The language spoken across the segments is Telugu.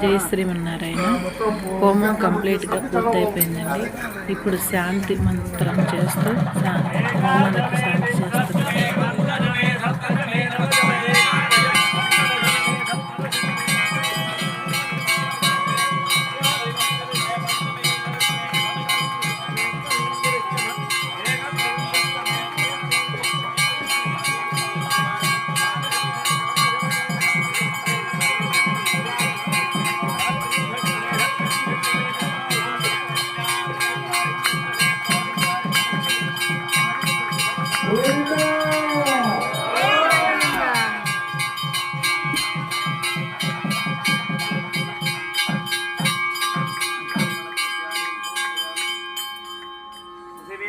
జై శ్రీమన్నారాయణ హోమం కంప్లీట్గా పూర్తయిపోయిందండి. ఇప్పుడు శాంతి మంత్రం చేస్తూ హోమానికి శాంతి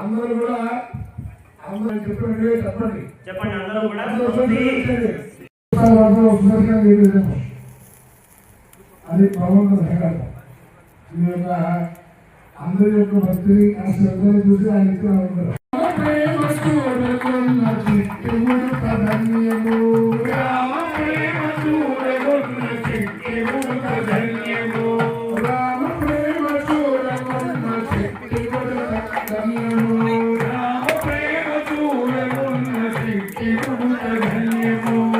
అందరూ కూడా అందరూ చెప్పండి చెప్పండి. అందరూ కూడా. అని ప్రబంధ సంఘటన ఈ యొక్క అందరి యొక్క భక్తిని ఆ శ్రద్ధని చూసి ఆయన ఇచ్చిన ఉంటారు ధన్యము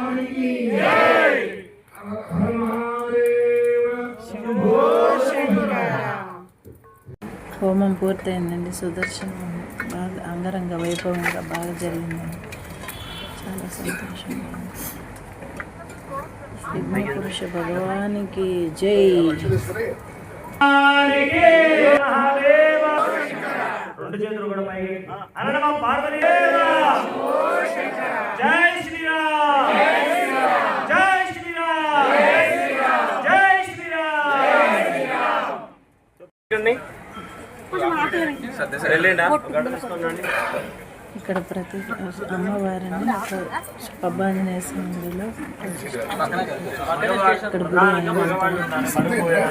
హోమం పూర్తయిందండి. సుదర్శనం బాగా అంగరంగ వైభవంగా బాగా జరిగిందండి. చాలా సంతోషంగా పురుష భగవానికి జై. రెండు చేతులు కూడా పార్వతి జై శ్రీరామ్. ఇక్కడ ప్రతి అమ్మవారిని పబ్బాంజనేయ స్వామి గుడిలో ఇక్కడ గుడి